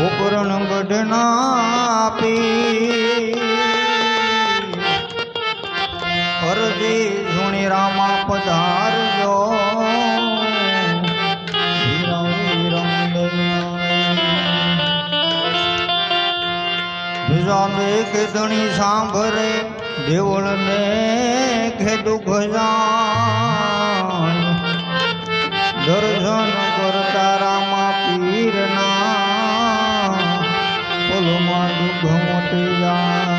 ઉપરણ ગઢના આપી અરજી સુણી રામા પધારજો. દેખ ધણી સાંભળે દેવળ ને ખેડુ ભજાન દર્શન કરતા રામા પીરના પોલોમાં દુઃખ મોટી જાય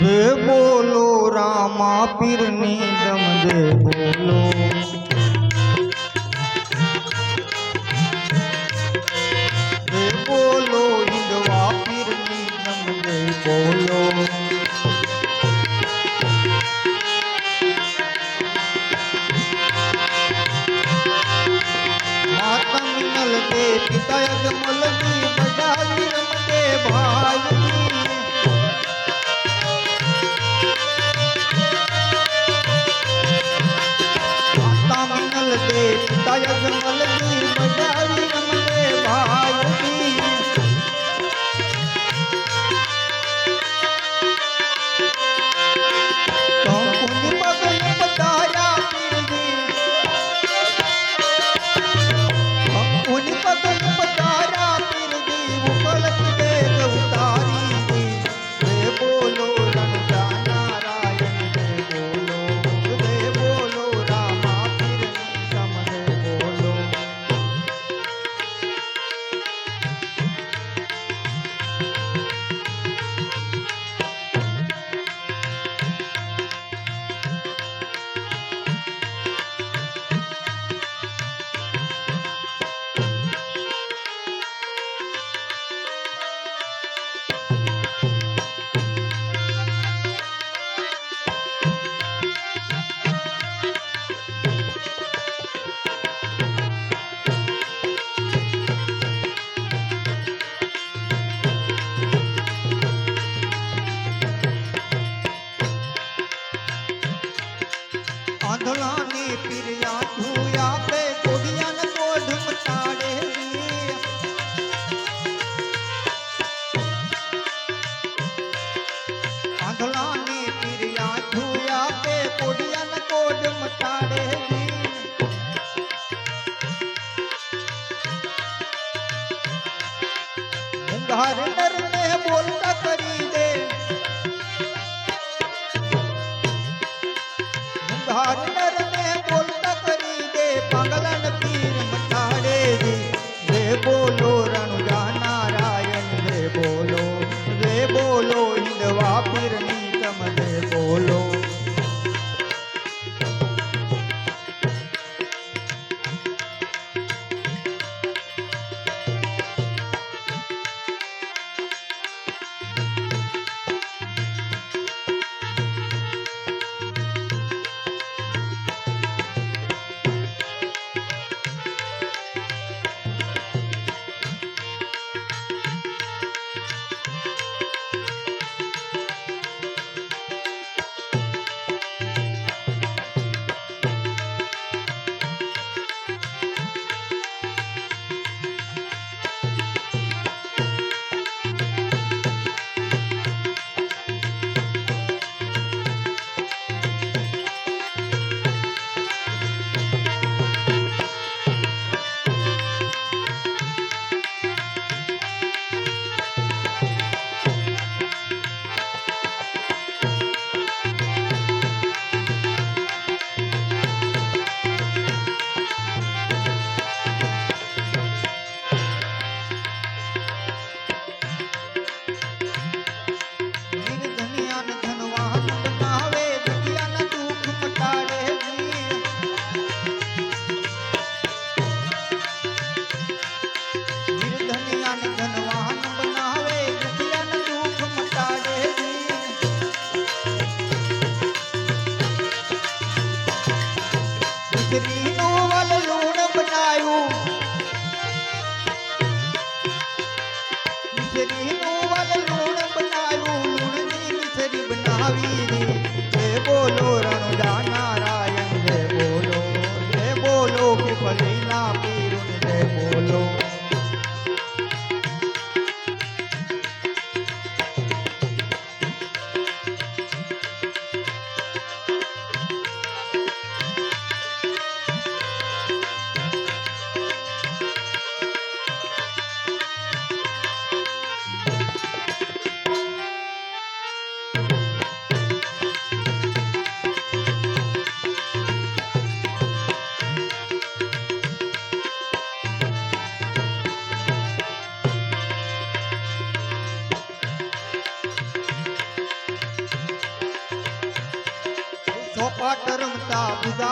જે બોલો રામા પીરની દમ જે બોલો. મિનલ દે પિતા અજમલ પીરિયા ધુયા પે કોડિયાને સ્ત્રીનું વલલુણ બનાયું. સ્ત્રીનું વલલુણ બનાયું. લૂણની મિસરી બનાવી રે. બોલો રણુદા નારાયણ રે બોલો રે બોલો કે ભલેના પીરું રે બોલો. સોપા કરમતા બુજા